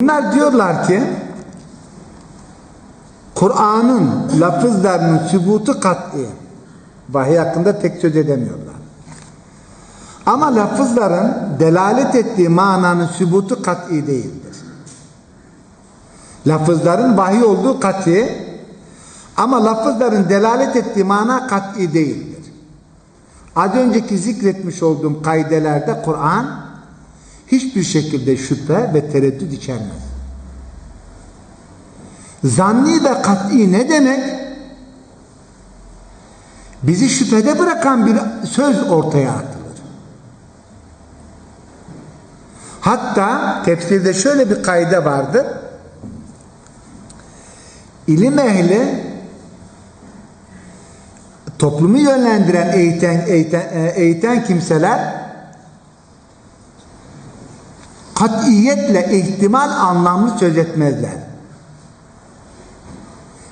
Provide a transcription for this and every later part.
Bunlar diyorlar ki Kur'an'ın lafızlarının sübutu kat'i. Vahiy hakkında tek söz edemiyorlar. Ama lafızların delalet ettiği mananın sübutu kat'i değildir. Lafızların vahiy olduğu kat'i ama lafızların delalet ettiği mana kat'i değildir. Az önceki zikretmiş olduğum kaidelerde Kur'an hiçbir şekilde şüphe ve tereddüt içermez. Zanni ve kat'i ne demek? Bizi şüphede bırakan bir söz ortaya atılır. Hatta tefsirde şöyle bir kaide vardır. İlim ehli toplumu yönlendiren, eğiten, eğiten, eğiten kimseler katiyetle ihtimal anlamlı söz etmezler.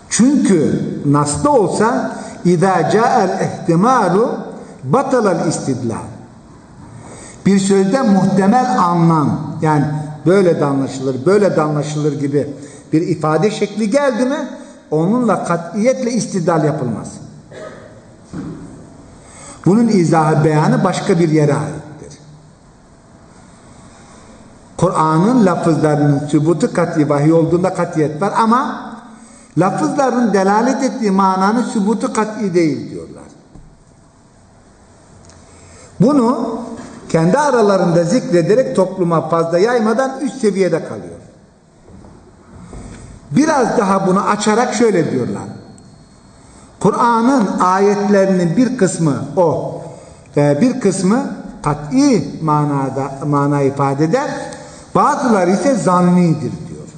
Çünkü nasda olsa اِذَا جَاءَ الْاِحْتِمَالُ بَطَلَ الْاِسْتِدْلَالِ Bir sözde muhtemel anlam yani böyle de anlaşılır, böyle de anlaşılır gibi bir ifade şekli geldi mi onunla katiyetle istidlal yapılmaz. Bunun izahı beyanı başka bir yere aittir. Kur'an'ın lafızlarının sübutu kat'i vahiy olduğunda katiyet var ama lafızların delalet ettiği mananın sübutu kat'i değil diyorlar. Bunu kendi aralarında zikrederek topluma fazla yaymadan üst seviyede kalıyor. Biraz daha bunu açarak şöyle diyorlar. Kur'an'ın ayetlerinin bir kısmı o, bir kısmı kat'i manada mana ifade eder. Bazıları ise zannidir diyor.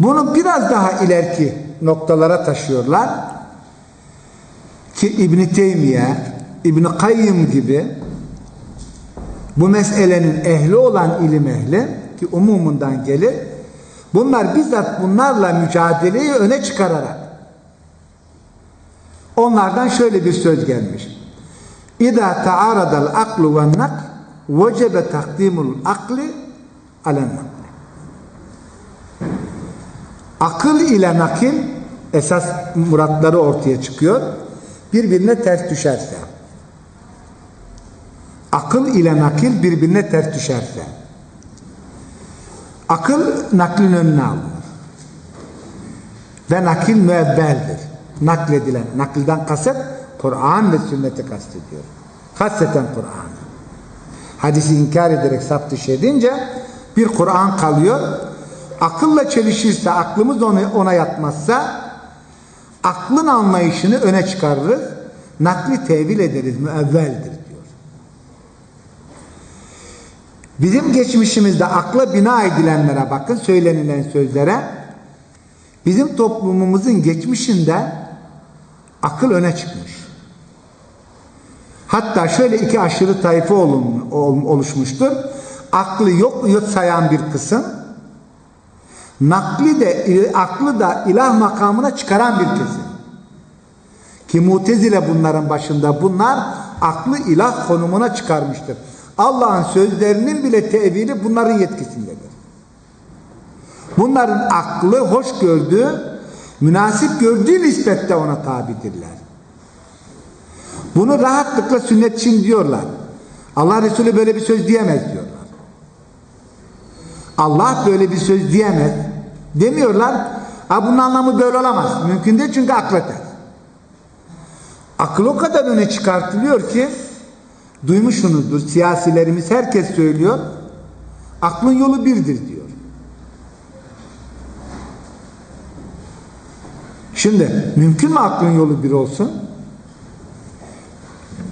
Bunu biraz daha ileriki noktalara taşıyorlar. Ki İbn Teymiye, İbn Kayyım gibi bu meselenin ehli olan ilim ehli ki umumundan gelir. Bunlar bizzat bunlarla mücadeleyi öne çıkararak onlardan şöyle bir söz gelmiş. İza ta'aradal aklu ve nak vecebe takdimul akli alen nakli. Akıl ile nakil esas muratları ortaya çıkıyor. Birbirine ters düşerse. Akıl ile nakil birbirine ters düşerse. Akıl naklin önüne alınır. Ve nakil müevveldir. Nakledilen, nakilden kasıt Kur'an ve sünneti kastediyor. Hasreten Kur'an. Hadisi inkar ederek saf dışı edince bir Kur'an kalıyor. Akılla çelişirse, aklımız ona, ona yatmazsa aklın anlayışını öne çıkarırız. Nakli tevil ederiz, müevveldir diyor. Bizim geçmişimizde akla bina edilenlere bakın, söylenilen sözlere. Bizim toplumumuzun geçmişinde akıl öne çıkmış. Hatta şöyle iki aşırı tayfa oluşmuştur. Aklı yok yok sayan bir kısım, nakli de aklı da ilah makamına çıkaran bir kesim. Ki mutezile bunların başında bunlar aklı ilah konumuna çıkarmıştır. Allah'ın sözlerinin bile tevili bunların yetkisindedir. Bunların aklı hoş gördüğü, münasip gördüğü nispette ona tabidirler. Bunu rahatlıkla sünnet için diyorlar. Allah Resulü böyle bir söz diyemez diyorlar. Allah böyle bir söz diyemez. Demiyorlar. Ha bunun anlamı böyle olamaz. Mümkün değil çünkü akla. Akıl o kadar öne çıkartılıyor ki duymuşsunuzdur siyasilerimiz herkes söylüyor. Aklın yolu birdir diyor. Şimdi mümkün mü aklın yolu bir olsun?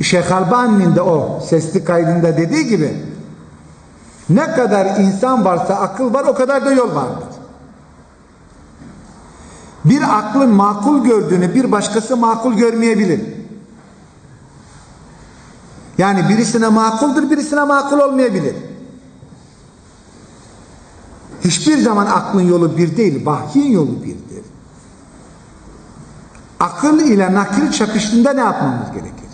Şeyh Albani'nin de o sesli kaydında dediği gibi ne kadar insan varsa akıl var o kadar da yol vardır. Bir aklın makul gördüğünü bir başkası makul görmeyebilir. Yani birisine makuldur birisine makul olmayabilir. Hiçbir zaman aklın yolu bir değil, vahyin yolu birdir. Akıl ile nakil çakıştığında ne yapmamız gerekir?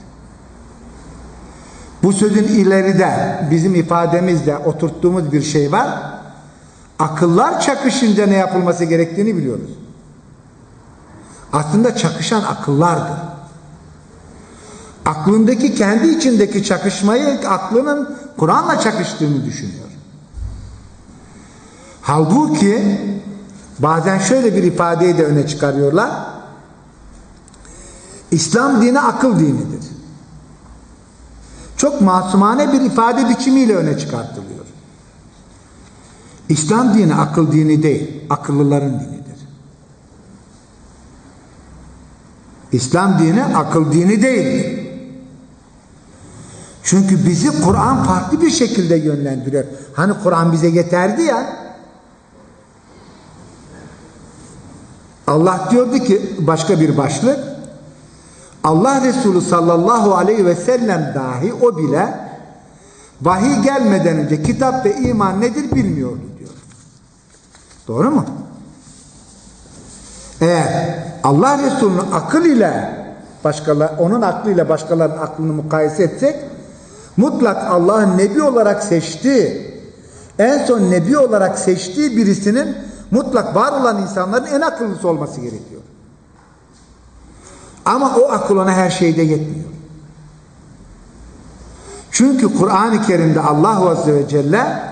Bu sözün ileride bizim ifademizde oturttuğumuz bir şey var. Akıllar çakışınca ne yapılması gerektiğini biliyoruz. Aslında çakışan akıllardır. Aklındaki kendi içindeki çakışmayı aklının Kur'an'la çakıştığını düşünüyor. Halbuki bazen şöyle bir ifadeyi de öne çıkarıyorlar. İslam dini akıl dinidir. Çok masumane bir ifade biçimiyle öne çıkartılıyor. İslam dini akıl dini değil, akıllıların dinidir. İslam dini akıl dini değildir. Çünkü bizi Kur'an farklı bir şekilde yönlendiriyor. Hani Kur'an bize yeterdi ya. Allah diyordu ki başka bir başlık Allah Resulü sallallahu aleyhi ve sellem dahi o bile vahiy gelmeden önce kitap ve iman nedir bilmiyordu diyor. Doğru mu? Eğer Allah Resulü'nün akıl ile başkalar, onun aklıyla başkalarının aklını mukayese etsek mutlak Allah'ın nebi olarak seçtiği en son nebi olarak seçtiği birisinin mutlak var olan insanların en akıllısı olması gerekiyor. Ama o akıl ona her şeyde yetmiyor. Çünkü Kur'an-ı Kerim'de Allah Azze ve Celle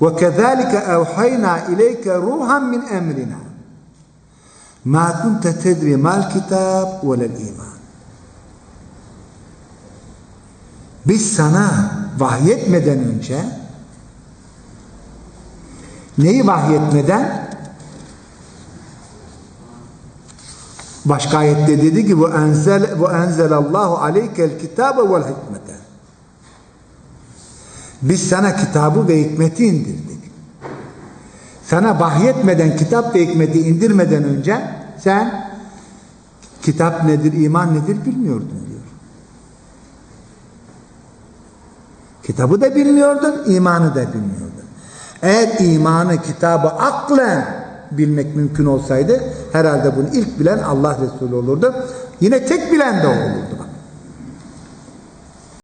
وَكَذَٰلِكَ اَوْحَيْنَا اِلَيْكَ رُوحًا مِنْ اَمْرِنَا مَا كُنْتَ تَدْرِ مَا الْكِتَابِ وَلَا الْاِيمَانِ Biz sana vahyetmeden önce neyi vahyetmeden? Başka ayette dedi ki bu enzel bu enzelallahu aleykel kitabe vel hikmete. Biz sana kitabı ve hikmeti indirdik. Sana vahyetmeden kitap ve hikmeti indirmeden önce sen kitap nedir, iman nedir bilmiyordun diyor. Kitabı da bilmiyordun, imanı da bilmiyordun. Eğer imanı, kitabı aklen bilmek mümkün olsaydı herhalde bunu ilk bilen Allah Resulü olurdu. Yine tek bilen de olurdu.